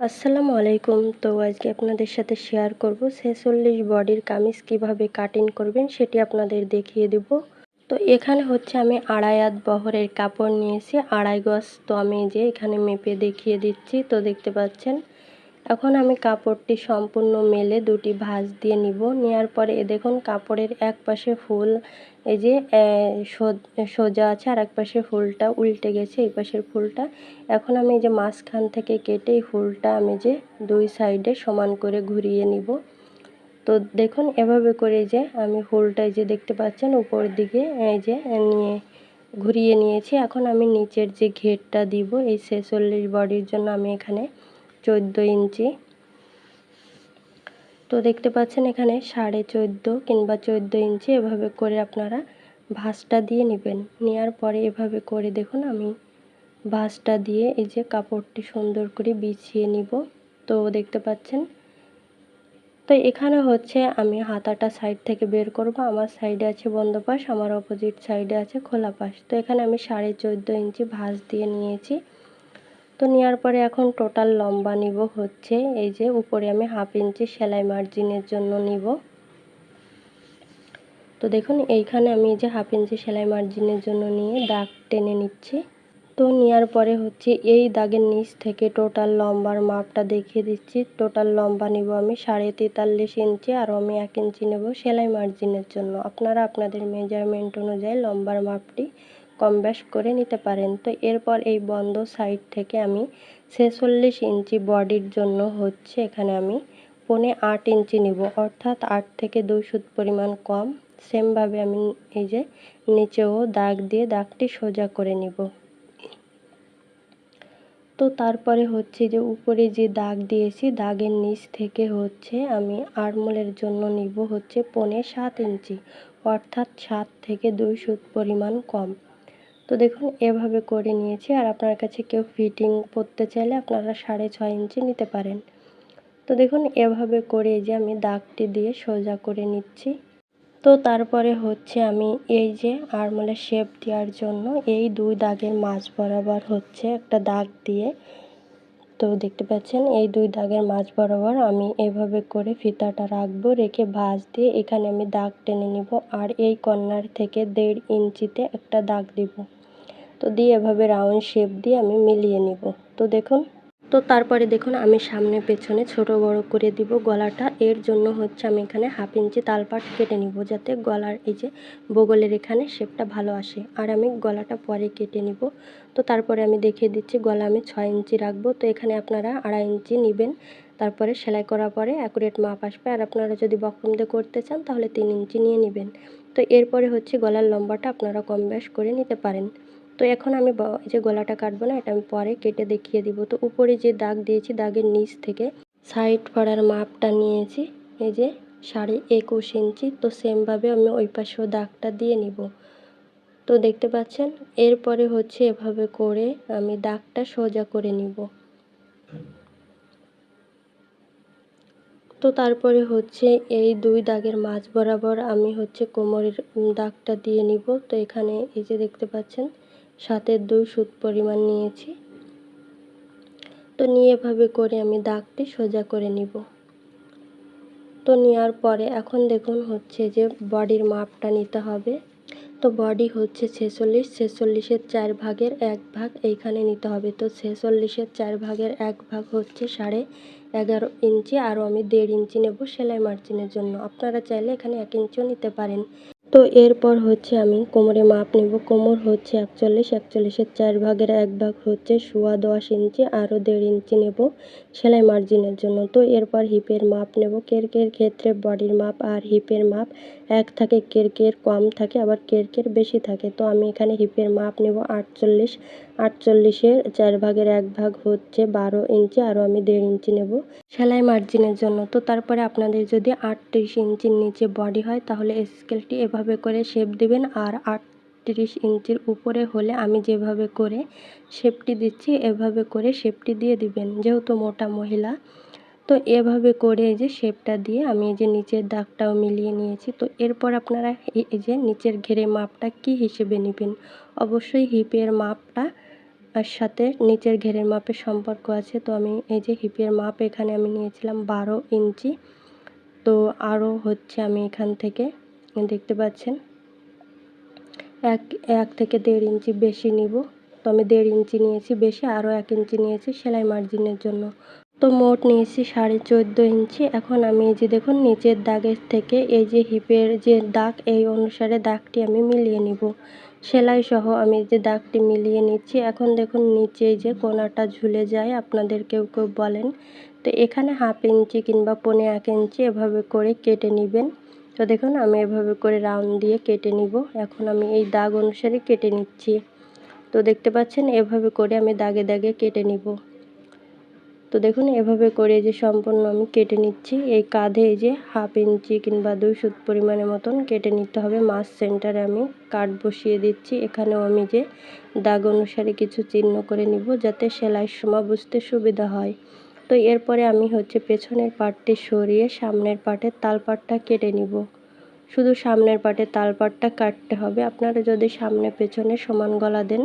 আসসালামু আলাইকুম। তো আজকে আপনাদের সাথে শেয়ার করব ছেচল্লিশ বডির কামিজ কীভাবে কাটিং করবেন সেটি আপনাদের দেখিয়ে দেব। তো এখানে হচ্ছে আমি আড়াই হাত বহরের কাপড় নিয়েছি, আড়াই গজ। তো আমি যে এখানে মেপে দেখিয়ে দিচ্ছি, তো দেখতে পাচ্ছেন। এখন আমি কাপড়টি সম্পূর্ণ মেলে দুটি ভাঁজ দিয়ে নিব। নেওয়ার পরে দেখুন কাপড়ের এক পাশে ফুল, এই যে সোজা আছে আর এক পাশে ফুলটা উল্টে গেছে, এই পাশের ফুলটা। এখন আমি এই যে মাঝখান থেকে কেটে এই ফুলটা আমি যে দুই সাইডে সমান করে ঘুরিয়ে নিব। তো দেখুন এভাবে করে যে আমি ফুলটা যে দেখতে পাচ্ছেন উপর দিকে, এই যে নিয়ে ঘুরিয়ে নিয়েছি। এখন আমি নিচের যে ঘেরটা দিব, এই ছেচল্লিশ বডির জন্য আমি এখানে চোদ্দ ইঞ্চি। তো দেখতে পাচ্ছেন এখানে সাড়ে চোদ্দ কিংবা চোদ্দ ইঞ্চি এভাবে করে আপনারা ভাঁজটা দিয়ে নেবেন। নেওয়ার পরে এভাবে করে দেখুন আমি ভাঁজটা দিয়ে এই যে কাপড়টি সুন্দর করে বিছিয়ে নিব। তো দেখতে পাচ্ছেন? তো এখানে হচ্ছে আমি হাতাটা সাইড থেকে বের করব। আমার সাইডে আছে বন্ধ পাশ, আমার অপোজিট সাইডে আছে খোলা পাশ। তো এখানে আমি সাড়ে চোদ্দ ইঞ্চি ভাঁজ দিয়ে নিয়েছি। তো নেওয়ার পরে এখন টোটাল লম্বা নিব হচ্ছে। এই যে উপরে আমি হাফ ইঞ্চি সেলাই মার্জিনের জন্য নিব। তো দেখুন, এইখানে আমি এই যে হাফ ইঞ্চি সেলাই মার্জিনের জন্য নিয়ে দাগ টেনে নিচ্ছি। তো নেওয়ার পরে হচ্ছে এই দাগের নিচ থেকে টোটাল লম্বার মাপটা দেখিয়ে দিচ্ছি। টোটাল লম্বা নিব আমি সাড়ে তেতাল্লিশ ইঞ্চি আর আমি এক ইঞ্চি নেব সেলাই মার্জিনের জন্য। আপনারা আপনাদের মেজারমেন্ট অনুযায়ী লম্বার মাপটি কম বেশ করে নিতে পারেন। তো এরপর এই বন্ধ সাইড থেকে আমি ছেচল্লিশ ইঞ্চি বডির জন্য হচ্ছে এখানে আমি পনে আট ইঞ্চি নিব। অর্থাৎ আট থেকে দুই সুত পরিমাণ কম। সেমভাবে আমি এই যে নিচেও দাগ দিয়ে দাগটি সোজা করে নিব। তো তারপরে হচ্ছে যে উপরে যে দাগ দিয়েছি, দাগের নিচ থেকে হচ্ছে আমি আরমোলের জন্য নিব হচ্ছে পনে সাত ইঞ্চি। অর্থাৎ সাত থেকে দুই সুত পরিমাণ কম। তো দেখুন, এভাবে করে নিয়েছি। আর আপনার কাছে কেউ ফিটিং পরতে চাইলে আপনারা সাড়ে ছয় ইঞ্চি নিতে পারেন। তো দেখুন, এভাবে করে যে আমি দাগটি দিয়ে সোজা করে নিচ্ছি। তো তারপরে হচ্ছে আমি এই যে আরমোলের শেপ দেওয়ার জন্য এই দুই দাগের মাঝ বরাবর হচ্ছে একটা দাগ দিয়ে, তো দেখতে পাচ্ছেন, এই দুই দাগের মাঝ বরাবর আমি এভাবে করে ফিতাটা রাখব, রেখে ভাঁজ দিয়ে এখানে আমি দাগ টেনে নিব। আর এই কর্নার থেকে দেড় ইঞ্চিতে একটা দাগ দিব। তো দিয়ে এভাবে রাউন্ড শেপ দিয়ে আমি মিলিয়ে নিব। তো দেখুন, তো তারপরে দেখুন, আমি সামনে পেছনে ছোট বড় করে দিব গলাটা। এর জন্য হচ্ছে আমি এখানে হাফ ইঞ্চি তালপাট কেটে নিব যাতে গলার এই যে বগলের এখানে শেপটা ভালো আসে। আর আমি গলাটা পরে কেটে নিব। তো তারপরে আমি দেখিয়ে দিচ্ছি, গলা আমি ছয় ইঞ্চি রাখব। তো এখানে আপনারা আড়াই ইঞ্চি নেবেন। তারপরে সেলাই করার পরে অ্যাকুরেট মাপ আসবে। আর আপনারা যদি বক্রম দিয়ে করতে চান, তাহলে তিন ইঞ্চি নিয়ে নেবেন। তো এরপরে হচ্ছে গলার লম্বাটা আপনারা কম করে নিতে পারেন। তো এখন আমি যে গলাটা কাটবো না, এটা আমি পরে কেটে দেখিয়ে দিব। তো উপরে যে দাগ দিয়েছি, দাগের নিচ থেকে সাইড পাড়ার মাপটা নিয়েছি। এই যে সাড়ে একুশ ইঞ্চি, তো সেমভাবে আমি ওই পাশেও দাগটা দিয়ে নিব। তো দেখতে পাচ্ছেন, এরপরে হচ্ছে এভাবে করে আমি দাগটা সোজা করে নিব। তো তারপরে হচ্ছে এই দুই দাগের মাঝ বরাবর আমি হচ্ছে কোমরের দাগটা দিয়ে নিব। তো এখানে এই যে দেখতে পাচ্ছেন সাতের দুই সুত পরিমাণ নিয়েছি। তো নিয়ে এভাবে করে আমি দাগটি সোজা করে নিব। তো নেওয়ার পরে এখন দেখুন হচ্ছে যে বডির মাপটা নিতে হবে। তো বডি হচ্ছে ছেচল্লিশ, ছেচল্লিশের চার ভাগের এক ভাগ এইখানে নিতে হবে। তো ছেচল্লিশের চার ভাগের এক ভাগ হচ্ছে সাড়ে এগারো ইঞ্চি। আরও আমি দেড় ইঞ্চি নেব সেলাই মার্জিনের জন্য। আপনারা চাইলে এখানে এক ইঞ্চিও নিতে পারেন। তো এরপর হচ্ছে আমি কোমরে মাপ নেব। কোমর হচ্ছে একচল্লিশ, একচল্লিশের চার ভাগের এক ভাগ হচ্ছে সোয়া দশ ইঞ্চি, আরও দেড় ইঞ্চি নেব সেলাই মার্জিনের জন্য। তো এরপর হিপের মাপ নেব। কেরকের ক্ষেত্রে বডির মাপ আর হিপের মাপ এক থাকে কেরকের কম থাকে, আবার কেরকের বেশি থাকে। তো আমি এখানে হিপের মাপ নেব আটচল্লিশ আটচল্লিশের চার ভাগের এক ভাগ হচ্ছে বারো ইঞ্চি আরও আমি দেড় ইঞ্চি নেব। সেলাই মার্জিনের জন্য। তো তারপরে আপনাদের যদি আটত্রিশ ইঞ্চির নিচে বডি হয়, তাহলে স্কেলটি এভাবে করে শেপ দিবেন। আর আটত্রিশ ইঞ্চির উপরে হলে আমি যেভাবে করে শেপটি দিচ্ছি, এভাবে করে শেপটি দিয়ে দিবেন, যেহেতু মোটা মহিলা। তো এভাবে করে এই যে শেপটা দিয়ে আমি এই যে নিচের দাগটাও মিলিয়ে নিয়েছি। তো এরপর আপনারা এই যে নিচের ঘেরে মাপটা কি হিসেবে নেবেন? অবশ্যই হিপের মাপটা আর সাথে নিচের ঘেরের মাপের সম্পর্ক আছে। তো আমি এই যে হিপের মাপ এখানে আমি নিয়েছিলাম বারো ইঞ্চি। তো আরও হচ্ছে আমি এখান থেকে দেখতে পাচ্ছেন, এক এক থেকে দেড় ইঞ্চি বেশি নিব। তো আমি দেড় ইঞ্চি নিয়েছি বেশি আরও এক ইঞ্চি নিয়েছি সেলাই মার্জিনের জন্য। তো মোট নিয়েছি সাড়ে চোদ্দ ইঞ্চি। এখন আমি এই যে দেখুন, নিচের দাগের থেকে এই যে হিপের যে দাগ, এই অনুসারে দাগটি আমি মিলিয়ে নিব। সেলাই সহ আমি যে দাগটি মিলিয়ে নিচ্ছি, এখন দেখুন নিচে যে কোনাটা ঝুলে যায়, আপনাদের কেউ কেউ বলেন। তো এখানে হাফ ইঞ্চি কিংবা পনে এক ইঞ্চি এভাবে করে কেটে নেবেন। তো দেখুন, আমি এভাবে করে রাউন্ড দিয়ে কেটে নিব। এখন আমি এই দাগ অনুসারে কেটে নিচ্ছি। তো দেখতে পাচ্ছেন, এভাবে করে আমি দাগে দাগে কেটে নিব। তো দেখুন, এভাবে করে যে সম্পূর্ণ আমি কেটে নিচ্ছি। এই কাঁধে যে হাফ ইঞ্চি কিংবা দুই সুত পরিমাণের মতন কেটে নিতে হবে। মাছ সেন্টারে আমি কাট বসিয়ে দিচ্ছি। এখানেও আমি যে দাগ অনুসারে কিছু চিহ্ন করে নিব যাতে সেলাইয়ের সময় বুঝতে সুবিধা হয়। তো এরপরে আমি হচ্ছে পেছনের পাটটি সরিয়ে সামনের পাটের তালপাটটা কেটে নিব। শুধু সামনের পাটে তালপাটটা কাটতে হবে। আপনারা যদি সামনে পেছনে সমান গলা দেন,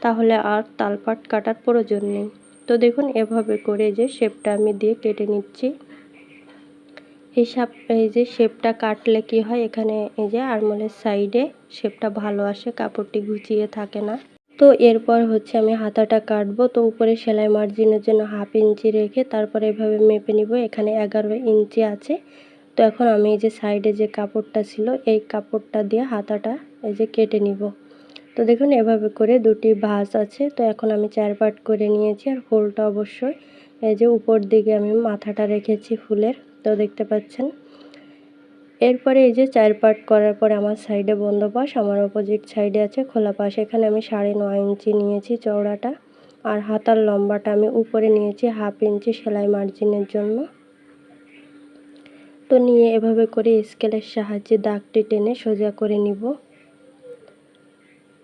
তাহলে আর তালপাট কাটার প্রয়োজন নেই। তো দেখুন, এভাবে করে যে শেপটা আমি দিয়ে কেটে নিচ্ছি। এই সাপ, এই যে শেপটা কাটলে কি হয়, এখানে এই যে আরমোলের সাইডে শেপটা ভালো আসে, কাপড়টি গুছিয়ে থাকে না। তো এরপর হচ্ছে আমি হাতাটা কাটবো। তো উপরে সেলাই মার্জিনের জন্য হাফ ইঞ্চি রেখে তারপরে এভাবে মেপে নিব। এখানে এগারো ইঞ্চি আছে। তো এখন আমি এই যে সাইডে যে কাপড়টা ছিল, এই কাপড়টা দিয়ে হাতাটা এই যে কেটে নিব। তো দেখুন, এভাবে করে দুটি ভাঁজ আছে। তো এখন আমি চার পাট করে নিয়েছি আর ফুলটা অবশ্যই এই যে উপর দিকে আমি মাথাটা রেখেছি ফুলের, তো দেখতে পাচ্ছেন। এরপরে এই যে চার পাট করার পরে আমার সাইডে বন্ধ পাশ আমার অপোজিট সাইডে আছে খোলা পাশ। এখানে আমি সাড়ে নয় ইঞ্চি নিয়েছি চওড়াটা আর হাতার লম্বাটা আমি উপরে নিয়েছি হাফ ইঞ্চি সেলাই মার্জিনের জন্য। তো নিয়ে এভাবে করে স্কেলের সাহায্যে দাগটি টেনে সোজা করে নিব।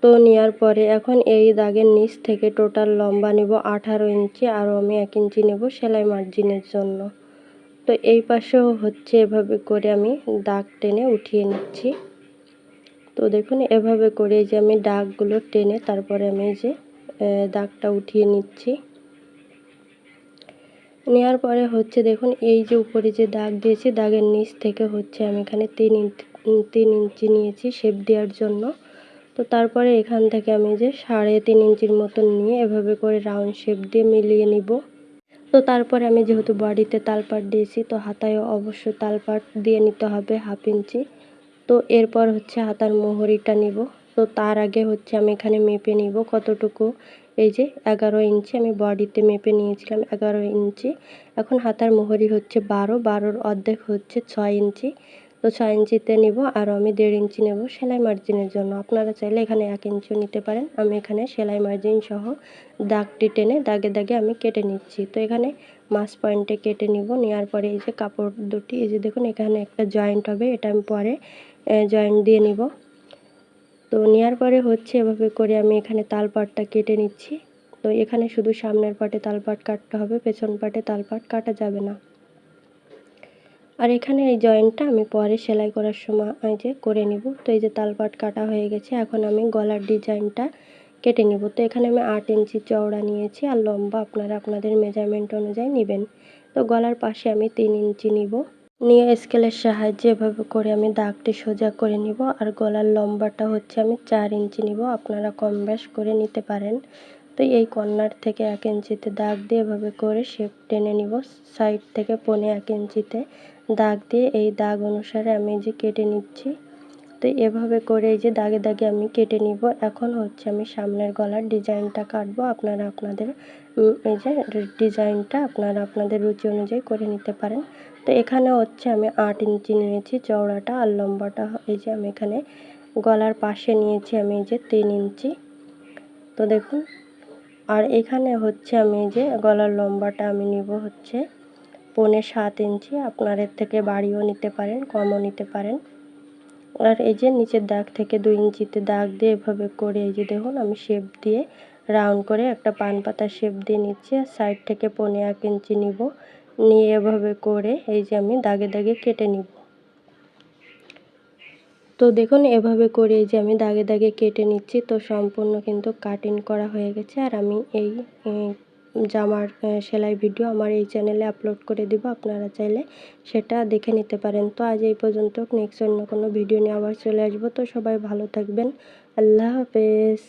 তো নেওয়ার পরে এখন এই দাগের নিচ থেকে টোটাল লম্বা নেব আঠারো ইঞ্চি আরও আমি এক ইঞ্চি নেব সেলাই মার্জিনের জন্য। তো এই পাশেও হচ্ছে এভাবে করে আমি দাগ টেনে উঠিয়ে নিচ্ছি। তো দেখুন, এভাবে করে যে আমি দাগগুলো টেনে তারপরে আমি যে দাগটা উঠিয়ে নিচ্ছি। নেওয়ার পরে হচ্ছে দেখুন, এই যে উপরে যে দাগ দিয়েছি, দাগের নিচ থেকে হচ্ছে আমি এখানে তিন ইঞ্চি তিন ইঞ্চি নিয়েছি শেপ দেওয়ার জন্য। তো তারপরে এখান থেকে আমি যে সাড়ে তিন ইঞ্চির মতন নিয়ে এভাবে করে রাউন্ড শেপ দিয়ে মিলিয়ে নিব। তো তারপরে আমি যেহেতু বডিতে তালপাট দিয়েছি, তো হাতায়ও অবশ্যই তালপাট দিয়ে নিতে হবে হাফ ইঞ্চি। তো এরপর হচ্ছে হাতার মোহরিটা নিব। তো তার আগে হচ্ছে আমি এখানে মেপে নিব কতটুকু, এই যে এগারো ইঞ্চি আমি বডিতে মেপে নিয়েছিলাম এগারো ইঞ্চি। এখন হাতার মোহরি হচ্ছে বারো, বারোর অর্ধেক হচ্ছে ছয় ইঞ্চি। তো ছয় ইঞ্চিতে নিব আর আমি দেড় ইঞ্চি নেব সেলাই মার্জিনের জন্য। আপনারা চাইলে এখানে এক ইঞ্চিও নিতে পারেন। আমি এখানে সেলাই মার্জিন সহ দাগটি টেনে দাগে দাগে আমি কেটে নিচ্ছি। তো এখানে মাছ পয়েন্টে কেটে নিব। নেওয়ার পরে এই যে কাপড় দুটি, এই যে দেখুন এখানে একটা জয়েন্ট হবে, এটা আমি পরে জয়েন্ট দিয়ে নিব। তো নেওয়ার পরে হচ্ছে এভাবে করে আমি এখানে তালপাটটা কেটে নিচ্ছি। তো এখানে শুধু সামনের পাটে তালপাট কাটতে হবে, পেছন পাটে তালপাট কাটা যাবে না। আর এখানে এই জয়েন্টটা আমি পরে সেলাই করার সময় যে করে নিব। তো এই যে তালপাট কাটা হয়ে গেছে, এখন আমি গলার ডিজাইনটা কেটে নিব। তো এখানে আমি আট ইঞ্চি চওড়া নিয়েছি আর লম্বা আপনারা আপনাদের মেজারমেন্ট অনুযায়ী নেবেন। তো গলার পাশে আমি তিন ইঞ্চি নিব। নিয়ে স্কেলের সাহায্যে এভাবে করে আমি দাগটি সোজা করে নিব আর গলার লম্বাটা হচ্ছে আমি চার ইঞ্চি নিব। আপনারা কম বেশ করে নিতে পারেন। তো এই কর্নার থেকে এক ইঞ্চিতে দাগ দিয়ে এভাবে করে শেপ টেনে নিব। সাইড থেকে পনে এক ইঞ্চিতে। দাগ দিয়ে এই দাগ অনুসারে আমি যে কেটে নিচ্ছি। তো এভাবে করে এই যে দাগে দাগে আমি কেটে নিব। এখন হচ্ছে আমি সামনের গলার ডিজাইনটা কাটবো। আপনারা আপনাদের এই যে ডিজাইনটা আপনারা আপনাদের রুচি অনুযায়ী করে নিতে পারেন। তো এখানে হচ্ছে আমি আট ইঞ্চি নিয়েছি চওড়াটা আর লম্বাটা এই যে আমি এখানে গলার পাশে নিয়েছি আমি এই যে তিন ইঞ্চি। তো দেখুন, আর এখানে হচ্ছে আমি যে গলার লম্বাটা আমি নিব হচ্ছে পৌনে সাত ইঞ্চি আপনার এর থেকে বাড়িও নিতে পারেন, কমও নিতে পারেন। আর এই যে নিচের দাগ থেকে দুই ইঞ্চিতে দাগ দিয়ে এভাবে করে, এই যে দেখুন, আমি শেপ দিয়ে রাউন্ড করে একটা পান পাতা শেপ দিয়ে নিচ্ছি, আর সাইড থেকে পৌনে এক ইঞ্চি নিব। নিয়ে এভাবে করে এই যে আমি দাগে দাগে কেটে নিব। তো দেখুন, এভাবে করে এই যে আমি দাগে দাগে কেটে নিচ্ছি, তো সম্পূর্ণ কিন্তু কাটিং করা হয়ে গেছে, আর আমি এই জামার সেলাই ভিডিও আমার এই চ্যানেলে আপলোড করে দিব। আপনারা চাইলে সেটা দেখে নিতে পারেন। তো আজ এই পর্যন্ত নেক্সট অন্য কোনো ভিডিও নিয়ে আবার চলে আসব। তো সবাই ভালো থাকবেন। আল্লাহ হাফেজ।